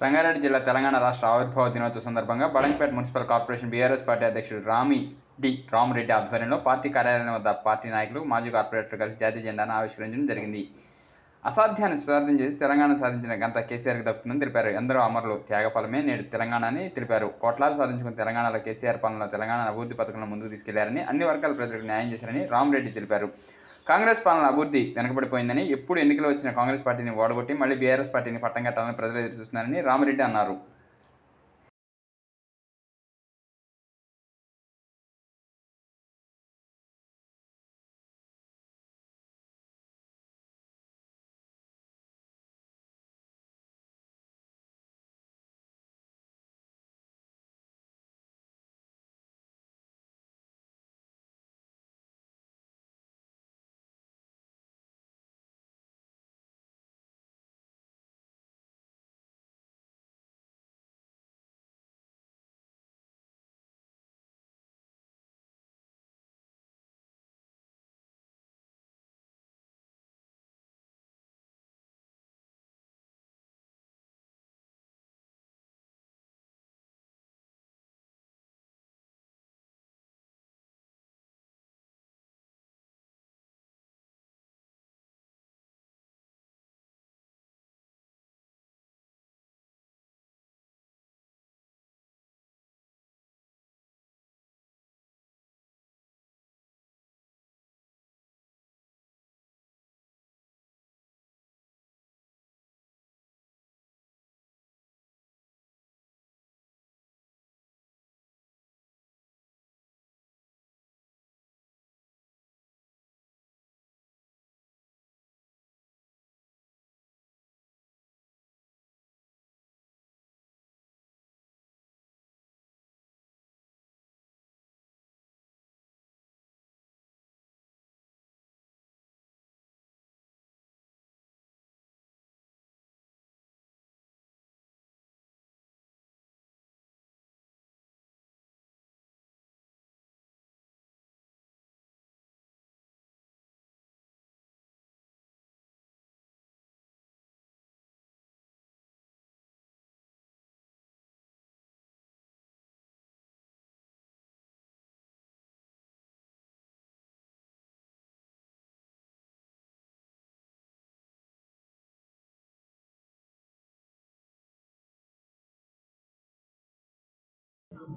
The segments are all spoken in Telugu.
రంగారెడ్డి జిల్లా తెలంగాణ రాష్ట్ర ఆవిర్భావ దినోత్సవ సందర్భంగా Badangpet municipal corporation BRS party అధ్యక్షుడు రామి డి రామరెడ్డి ఆధ్వర్యంలో పార్టీ కార్యాలయం వద్ద పార్టీ నాయకులు మాజీ కార్పొరేటర్లు కలిసి జాతీయ జెండాను ఆవిష్కరించడం జరిగింది. అసాధ్యాన్ని సాధ్యం చేసి తెలంగాణ సాధించిన ఘనత కేసీఆర్కి దక్కుతుందని తెలిపారు. ఎందరో అమరులు త్యాగఫలమే నేడు తెలంగాణ అని తెలిపారు. కోట్లాలు సాధించుకున్న తెలంగాణలో కేసీఆర్ పాలనలో తెలంగాణ అభివృద్ధి పథకంలో ముందుకు తీసుకెళ్ళారని అన్ని వర్గాల ప్రజలకు న్యాయం చేశారని రామరెడ్డి తెలిపారు. కాంగ్రెస్ పాలన అభివృద్ధి వెనకబడిపోయిందని ఎప్పుడు ఎన్నికలు వచ్చిన కాంగ్రెస్ పార్టీని ఓడగొట్టి మళ్ళీ బీఆర్ఎస్ పార్టీని పట్టం కట్టాలని ప్రజలు ఎదురు చూస్తున్నారని రామిరెడ్డి అన్నారు.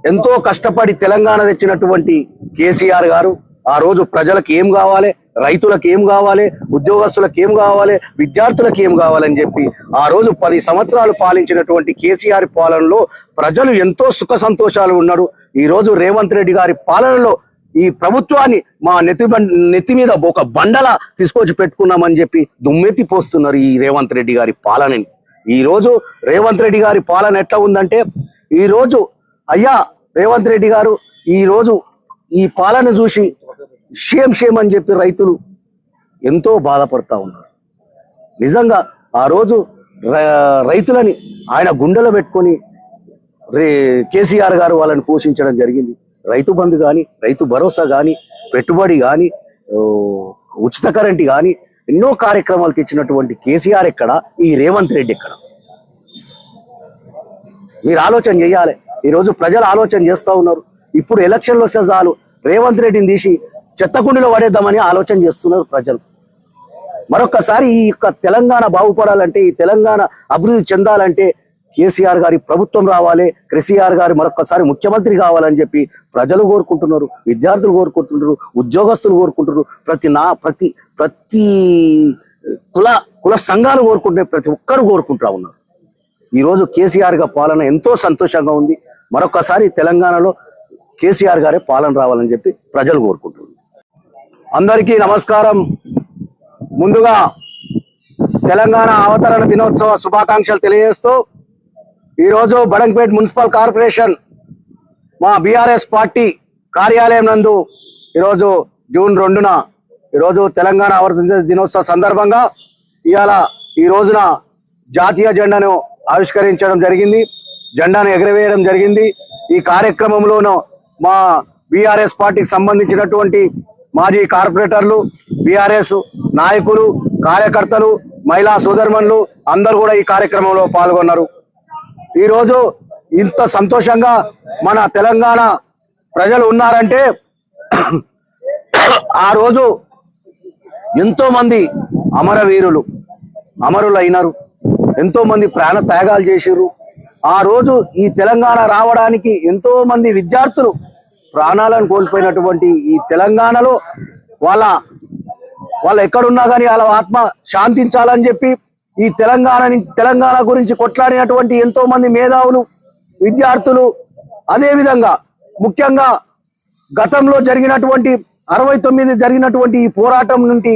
ఎంతో కష్టపడి తెలంగాణ తెచ్చినటువంటి కేసీఆర్ గారు ఆ రోజు ప్రజలకు ఏం కావాలి రైతులకు ఏం కావాలి ఉద్యోగస్తులకు ఏం కావాలి విద్యార్థులకు ఏం కావాలని చెప్పి ఆ రోజు పది సంవత్సరాలు పాలించినటువంటి కేసీఆర్ పాలనలో ప్రజలు ఎంతో సుఖ సంతోషాలు ఉన్నారు. ఈ రోజు రేవంత్ రెడ్డి గారి పాలనలో ఈ ప్రభుత్వాన్ని మా నెత్తి నెత్తి మీద ఒక బండల తీసుకొచ్చి పెట్టుకున్నామని చెప్పి దుమ్మెత్తి పోస్తున్నారు ఈ రేవంత్ రెడ్డి గారి పాలనని. ఈ రోజు రేవంత్ రెడ్డి గారి పాలన ఎట్లా ఉందంటే ఈ రోజు అయ్యా రేవంత్ రెడ్డి గారు ఈ రోజు ఈ పాలన చూసి షేమ్ షేమ్ అని చెప్పి రైతులు ఎంతో బాధపడతా ఉన్నారు. నిజంగా ఆ రోజు రైతులని ఆయన గుండెలో పెట్టుకొని రే కేసీఆర్ గారు వాళ్ళని పోషించడం జరిగింది. రైతు బంధు కానీ రైతు భరోసా కానీ పెట్టుబడి కానీ ఉచిత కరెంట్ కానీ ఎన్నో కార్యక్రమాలు తెచ్చినటువంటి కేసీఆర్ ఎక్కడ? ఈ రేవంత్ రెడ్డి ఎక్కడ? మీరు ఆలోచన చేయాలి. ఈ రోజు ప్రజలు ఆలోచన చేస్తూ ఉన్నారు. ఇప్పుడు ఎలక్షన్లు వస్తే చాలు. రేవంత్ రెడ్డిని తీసి చెత్తకుండిలో పడేద్దామని ఆలోచన చేస్తున్నారు ప్రజలు. మరొకసారి ఈ యొక్క తెలంగాణ బాగుపడాలంటే ఈ తెలంగాణ అభివృద్ధి చెందాలంటే కేసీఆర్ గారి ప్రభుత్వం రావాలి కేసీఆర్ గారి మరొకసారి ముఖ్యమంత్రి కావాలని చెప్పి ప్రజలు కోరుకుంటున్నారు విద్యార్థులు కోరుకుంటున్నారు ఉద్యోగస్తులు కోరుకుంటున్నారు. ప్రతి నా ప్రతి ప్రతి కుల కుల సంఘాలు కోరుకుంటే ప్రతి ఒక్కరు కోరుకుంటా ఉన్నారు. ఈ రోజు కేసీఆర్గా పాలన ఎంతో సంతోషంగా ఉంది. మరొకసారి తెలంగాణలో కేసీఆర్ గారే పాలన రావాలని చెప్పి ప్రజలు కోరుకుంటున్నారు. అందరికీ నమస్కారం. ముందుగా తెలంగాణ అవతరణ దినోత్సవ శుభాకాంక్షలు తెలియజేస్తూ ఈరోజు బడంగ్పేట్ మున్సిపల్ కార్పొరేషన్ మా బీఆర్ఎస్ పార్టీ కార్యాలయం నందు ఈరోజు జూన్ రెండున ఈరోజు తెలంగాణ ఆవర్తన దినోత్సవ సందర్భంగా ఇవాళ ఈ రోజున జాతీయ జెండాను ఆవిష్కరించడం జరిగింది. జెండాను ఎగరవేయడం జరిగింది. ఈ కార్యక్రమంలోనూ మా బీఆర్ఎస్ పార్టీకి సంబంధించినటువంటి మాజీ కార్పొరేటర్లు బీఆర్ఎస్ నాయకులు కార్యకర్తలు మహిళా సోదరుమణులు అందరూ కూడా ఈ కార్యక్రమంలో పాల్గొన్నారు. ఈరోజు ఇంత సంతోషంగా మన తెలంగాణ ప్రజలు ఉన్నారంటే ఆ రోజు ఎంతో మంది అమరవీరులు అమరులైనారు. ఎంతోమంది ఎంతో మంది ప్రాణ త్యాగాలు చేశారు ఆ రోజు ఈ తెలంగాణ రావడానికి ఎంతో మంది విద్యార్థులు ప్రాణాలను కోల్పోయినటువంటి ఈ తెలంగాణలో వాళ్ళ వాళ్ళు ఎక్కడున్నా కానీ వాళ్ళ ఆత్మ శాంతించాలని చెప్పి ఈ తెలంగాణ తెలంగాణ గురించి కొట్లాడినటువంటి ఎంతో మంది మేధావులు విద్యార్థులు అదేవిధంగా ముఖ్యంగా గతంలో జరిగినటువంటి అరవై తొమ్మిది జరిగినటువంటి ఈ పోరాటం నుండి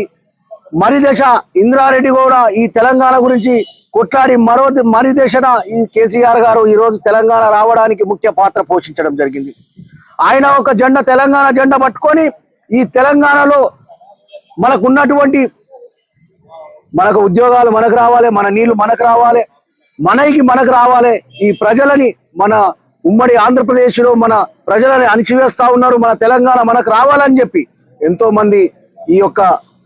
మరిదశ ఇంద్రారెడ్డి కూడా ఈ తెలంగాణ గురించి కొట్లాడి మరో మరిదశన ఈ కేసీఆర్ గారు ఈ రోజు తెలంగాణ రావడానికి ముఖ్య పాత్ర పోషించడం జరిగింది. ఆయన ఒక జెండా తెలంగాణ జెండా పట్టుకొని ఈ తెలంగాణలో మనకు ఉన్నటువంటి మనకు ఉద్యోగాలు మనకు రావాలి మన నీళ్ళు మనకు రావాలి మనకి మనకు రావాలి ఈ ప్రజలని మన ఉమ్మడి ఆంధ్రప్రదేశ్లో మన ప్రజలని అణిచివేస్తా ఉన్నారు మన తెలంగాణ మనకు రావాలని చెప్పి ఎంతో మంది ఈ యొక్క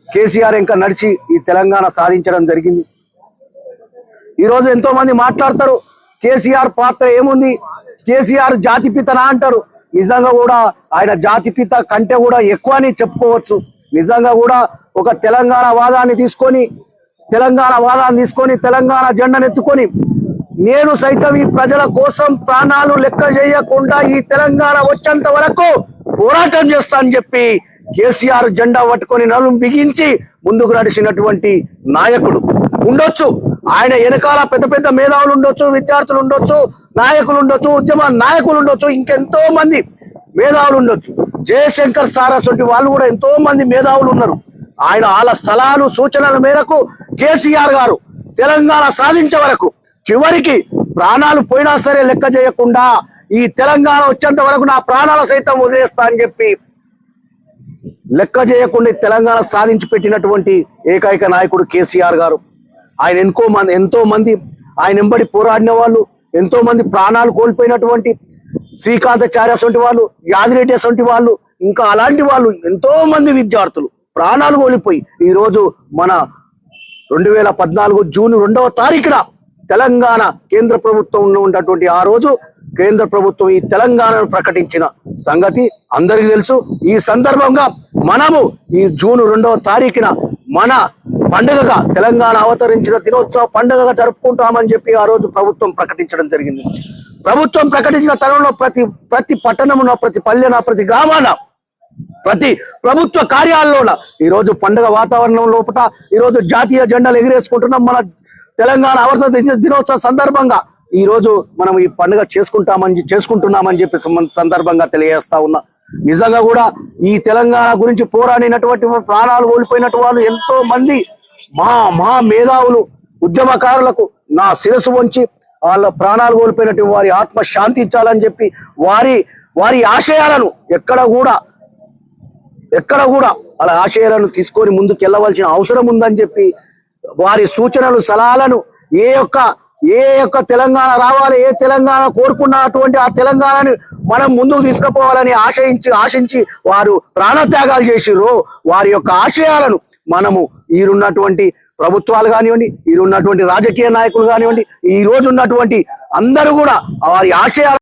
కేసీఆర్ ఇంకా నడిచి ఈ తెలంగాణ సాధించడం జరిగింది. ఈరోజు ఎంతో మంది మాట్లాడతారు. కేసీఆర్ పాత్ర ఏముంది? కేసీఆర్ జాతిపితనా అంటారు. నిజంగా కూడా ఆయన జాతిపిత కంటే కూడా ఎక్కువ అని చెప్పుకోవచ్చు. నిజంగా కూడా ఒక తెలంగాణ వాదాన్ని తీసుకొని తెలంగాణ వాదాన్ని తీసుకొని తెలంగాణ జెండాను ఎత్తుకొని నేను సైతం ఈ ప్రజల కోసం ప్రాణాలు లెక్క చేయకుండా ఈ తెలంగాణ వచ్చేంత వరకు పోరాటం చేస్తానని చెప్పి కేసీఆర్ జెండా పట్టుకొని నలు బిగించి ముందుకు నడిచినటువంటి నాయకుడు. ఉండొచ్చు. ఆయన వెనకాల పెద్ద పెద్ద మేధావులు ఉండొచ్చు విద్యార్థులు ఉండొచ్చు నాయకులు ఉండొచ్చు ఉద్యమ నాయకులు ఉండొచ్చు ఇంకెంతో మంది మేధావులు ఉండొచ్చు. జయశంకర్ సారస్వతి వాళ్ళు కూడా ఎంతో మంది మేధావులు ఉన్నారు. ఆయన వాళ్ళ స్థలాలు సూచనల మేరకు కేసీఆర్ గారు తెలంగాణ సాధించే వరకు చివరికి ప్రాణాలు పోయినా సరే లెక్క చేయకుండా ఈ తెలంగాణ వచ్చేంత వరకు నా ప్రాణాల సైతం వదిలేస్తా అని చెప్పి లెక్క చేయకుండా తెలంగాణ సాధించి పెట్టినటువంటి ఏకైక నాయకుడు కేసీఆర్ గారు. ఆయన ఎంతో మంది ఎంతో మంది ఆయన ఎంబడి పోరాడిన వాళ్ళు ఎంతో మంది ప్రాణాలు కోల్పోయినటువంటి శ్రీకాంతాచార్య అసొంటి వాళ్ళు యాదిరెడ్డి అసొంటి వాళ్ళు ఇంకా అలాంటి వాళ్ళు ఎంతో మంది విద్యార్థులు ప్రాణాలు కోల్పోయి ఈరోజు మన రెండు వేల పద్నాలుగు జూన్ రెండవ తారీఖున తెలంగాణ కేంద్ర ప్రభుత్వంలో ఉన్నటువంటి ఆ రోజు కేంద్ర ప్రభుత్వం ఈ తెలంగాణను ప్రకటించిన సంగతి అందరికీ తెలుసు. ఈ సందర్భంగా మనము ఈ జూన్ రెండవ తారీఖున మన పండుగగా తెలంగాణ అవతరించిన దినోత్సవ పండుగగా జరుపుకుంటామని చెప్పి ఆ రోజు ప్రభుత్వం ప్రకటించడం జరిగింది. ప్రభుత్వం ప్రకటించిన తరుణంలో ప్రతి ప్రతి పట్టణమున ప్రతి పల్లెన ప్రతి గ్రామాన ప్రతి ప్రభుత్వ కార్యాలయంలో ఈ రోజు పండుగ వాతావరణం లోపల ఈ రోజు జాతీయ జెండాలు ఎగిరేసుకుంటున్నాం. మన తెలంగాణ అవతరించిన దినోత్సవ సందర్భంగా ఈ రోజు మనం ఈ పండుగ చేసుకుంటామని చేసుకుంటున్నామని చెప్పి సందర్భంగా తెలియజేస్తా ఉన్నా. నిజంగా కూడా ఈ తెలంగాణ గురించి పోరాడినటువంటి ప్రాణాలు కోల్పోయినటువంటి వాళ్ళు ఎంతో మంది మా మా మేధావులు ఉద్యమకారులకు నా శిరసు వంచి వాళ్ళ ప్రాణాలు కోల్పోయినటువంటి వారి ఆత్మ ఇచ్చాలని చెప్పి వారి వారి ఆశయాలను ఎక్కడ కూడా ఎక్కడ కూడా వాళ్ళ ఆశయాలను తీసుకొని ముందుకు వెళ్ళవలసిన అవసరం ఉందని చెప్పి వారి సూచనలు సలహాలను ఏ యొక్క ఏ యొక్క తెలంగాణ రావాలి ఏ తెలంగాణ కోరుకున్నటువంటి ఆ తెలంగాణని మనం ముందుకు తీసుకుపోవాలని ఆశయించి ఆశించి వారు ప్రాణత్యాగాలు చేసిర్రు వారి యొక్క ఆశయాలను మనము ఈరున్నటువంటి ప్రభుత్వాలు కానివ్వండి ఈరున్నటువంటి రాజకీయ నాయకులు కానివ్వండి ఈ రోజు ఉన్నటువంటి అందరూ కూడా వారి ఆశయాలు